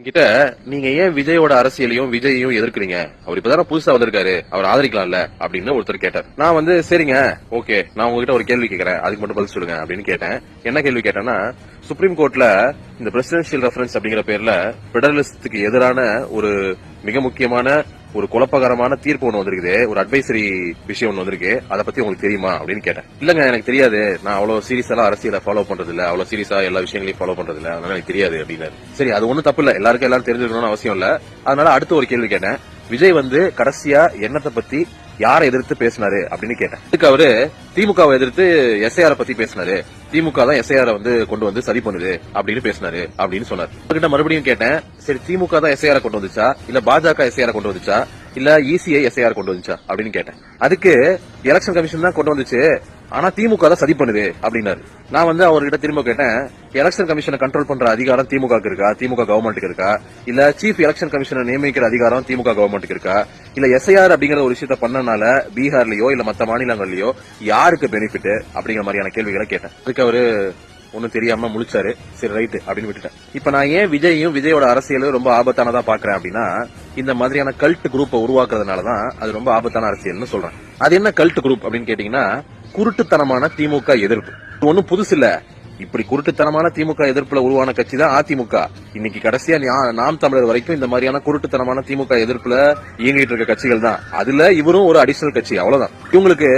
என்கிட்ட நீங்க ஏன் விஜயோட அரசியலையும் விஜயையும் எதிர்க்கிறீங்க? அவர் இப்பதான புதுசா வந்திருக்காரு. அவர் ஆதரிக்கலாம்ல? அப்படின்னு ஒருத்தர் கேட்டார். நான் வந்து சரிங்க ஓகே. நான் உங்ககிட்ட ஒரு கேள்வி கேட்கறேன் அதுக்கு மட்டும் பதில் சொல்லுங்க அப்படின்னு கேட்டேன். என்ன கேள்வி கேட்டேன்னா சுப்ரீம் கோர்ட்ல இந்த பிரசிடென்சியல் ரெஃபரன்ஸ் அப்படிங்கிற பேர்ல பெடரலிஸ்டுக்கு எதிரான ஒரு மிக முக்கியமான ஒரு குழப்பகரமான தீர்ப்பு ஒண்ணு வந்திருக்குது. ஒரு அட்வைசரி விஷயம் ஒண்ணு வந்திருக்கு. அதை பத்தி உங்களுக்கு தெரியுமா அப்படின்னு கேட்டேன். இல்லங்க எனக்கு தெரியாது. நான் அவ்வளவு சீரியஸா எல்லாம் அரசியலை ஃபாலோ பண்றது இல்ல அவ்வளவு சீரியஸா எல்லா விஷயங்களையும் ஃபாலோ பண்றது இல்ல அதனால எனக்கு தெரியாது அப்படின்னாரு. சரி அது ஒன்றும் தப்பு இல்ல. எல்லாருக்கும் எல்லாரும் தெரிஞ்சுக்கணும்னு அவசியம் இல்ல. அதனால அடுத்து ஒரு கேள்வி கேட்டேன். விஜய் வந்து கடைசியா என்னத்தை பத்தி யாரை எதிர்த்து பேசினாரு அப்படின்னு கேட்டேன். இதுக்கு அவரு திமுகவை எதிர்த்து எஸ்ஐஆர் பத்தி பேசினாரு. திமுக தான் எஸ்ஐஆர் வந்து கொண்டு வந்து சரி பண்ணுது அப்படின்னு பேசினாரு அப்படின்னு சொன்னார். அவர்கிட்ட மறுபடியும் கேட்டேன் சரி திமுக தான் எஸ்ஐஆர் கொண்டு வந்துச்சா? இல்ல பாஜக எஸ்ஐஆர் கொண்டு வந்துச்சா? இல்ல இசிஐ எஸ்ஐஆர் கொண்டு வந்துச்சா? அப்படின்னு கேட்டேன். அதுக்கு எலெக்ஷன் கமிஷன் தான் கொண்டு வந்துச்சு. ஆனா திமுக தான் சதி பண்ணுது அப்படின்னாரு. நான் வந்து அவர்கிட்ட திரும்ப கேட்டேன் எலெக்ஷன் கமிஷனை கண்ட்ரோல் பண்ற அதிகாரம் திமுக இருக்கா? திமுக கவர்மெண்ட்டுக்கு இருக்கா? இல்ல சீஃப் எலெக்ஷன் கமிஷனை நியமிக்கிற அதிகாரம் திமுக கவர்மெண்ட்டுக்கு இருக்கா? இல்ல எஸ்ஐஆர் அப்படிங்கிற ஒரு விஷயத்த பண்ணனால பீகார்லயோ இல்ல மத்த மாநிலங்கள்லயோ யாருக்கு பெனிஃபிட் அப்படிங்கிற மாதிரியான கேள்விகளை கேட்டேன். அதுக்கு அவரு ஒன்னும் தெரியாம முழிச்சாரு. சரி ரைட் அப்படின்னு விட்டுட்டேன். இப்ப நான் ஏன் விஜயும் விஜயோட அரசியலும் ரொம்ப ஆபத்தானதா பாக்குறேன் அப்படின்னா இந்த மாதிரியான கல்ட் குரூப்பை உருவாக்குறதுனாலதான் அது ரொம்ப ஆபத்தான அரசியல்னு சொல்றேன். அது என்ன கல்ட் குரூப் அப்படின்னு கேட்டீங்கன்னா குருட்டுத்தனமான திமுக எதிர்ப்பு. ஒன்னும் புதுசு இல்ல இப்படி குருட்டுத்தனமான திமுக எதிர்ப்புல உருவான கட்சி தான் அதிமுக. இன்னைக்கு கடைசியா நாம் தமிழர் வரைக்கும் இந்த மாதிரியான குருட்டுத்தனமான திமுக எதிர்ப்புல இயங்கிட்டு இருக்க கட்சிகள் தான். அதுல இவரும் ஒரு அடிஷனல் கட்சி அவ்வளவுதான். இவங்களுக்கு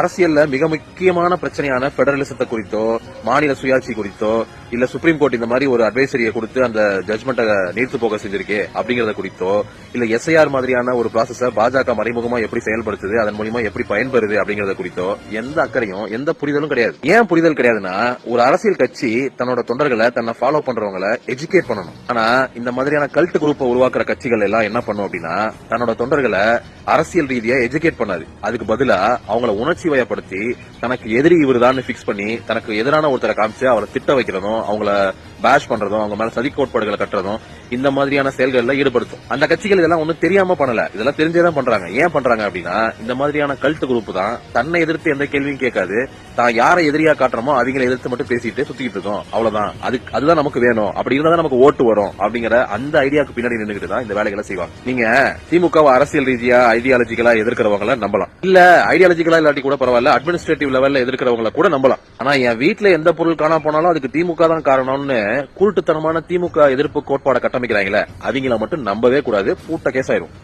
அரசியல்ல மிக முக்கியமான பிரச்சனையான பெடரலிசத்தை குறித்தோ மாநில சுயாட்சி குறித்தோ இல்ல சுப்ரீம் கோர்ட் இந்த மாதிரி ஒரு அட்வைசரியை கொடுத்து அந்த ஜட்மெண்ட்டை நீர்த்து போக செஞ்சிருக்கே அப்படிங்கறத குறித்தோ இல்ல எஸ்ஐஆர் மாதிரியான ஒரு ப்ராசஸ பாஜக மறைமுகமா எப்படி செயல்படுத்துது அதன் மூலியமா எப்படி பயன்பெறுது அப்படிங்கறத குறித்தோ எந்த அக்கறையும் எந்த புரிதலும் கிடையாது. ஏன் புரிதல் கிடையாதுன்னா ஒரு அரசியல் கட்சி தன்னோட தொண்டர்களை தன்னை ஃபாலோ பண்றவங்களை எஜுகேட் பண்ணணும். ஆனா இந்த மாதிரியான கல்ட் குரூப்பை உருவாக்குற கட்சிகள் எல்லாம் என்ன பண்ணும் அப்படின்னா தன்னோட தொண்டர்களை அரசியல் ரீதியா எஜுகேட் பண்ணாது. அதுக்கு பதிலா அவங்கள உணர்ச்சி வயப்படுத்தி தனக்கு எதிரி இவருதான் பிக்ஸ் பண்ணி தனக்கு எதிரான ஒருத்தரை காமிச்சு அவரை திட்ட வைக்கிறதும் அவங்கள பேஷ் பண்றதும் அவங்க மேல சதி கோட்பாடுகளை கட்டுறதும் இந்த மாதிரியான செயல்கள்ல ஈடுபடுத்தும். அந்த கட்சிகள் இதெல்லாம் ஒன்றும் தெரியாம பண்ணல. இதெல்லாம் தெரிஞ்சேதான் பண்றாங்க. ஏன் பண்றாங்க அப்படின்னா இந்த மாதிரியான கல்ட் குரூப் தான் தன்னை எதிர்த்து எந்த கேள்வியும் கேட்காது. தான் யாரை எதிரியா காட்டுறமோ அவங்களை எதிர்த்து மட்டும் பேசிட்டு சுத்திக்கிட்டு இருக்கோம். அவ்வளவுதான். அதுக்கு அதுதான் நமக்கு வேணும். அப்படி இருந்தா தான் நமக்கு ஓட்டு வரும் அப்படிங்கிற அந்த ஐடியாவுக்கு பின்னாடி நின்னுகிட்டு தான் இந்த வேலைகளை செய்வாங்க. நீங்க திமுகவை அரசியல் ரீதியா ஐடியாலஜிக்கலா எதிர்க்கிறவங்கள நம்பலாம். இல்ல ஐடியாலஜிக்கலா இல்லாட்டி கூட பரவாயில்ல அட்மினிஸ்ட்ரேட்டிவ் லெவல்ல எதிர்க்கிறவங்கள கூட நம்பலாம். ஆனா என் வீட்ல எந்த பொருள் காணா போனாலும் அதுக்கு திமுக தான் காரணம்னு கூட்டுத்தனமான திமுக எதிர்ப்பு கோட்பாடை கட்டமைக்கிறாங்களே அவங்கள மட்டும் நம்பவே கூடாது பூட்ட கேஸ் ஆயிரும்.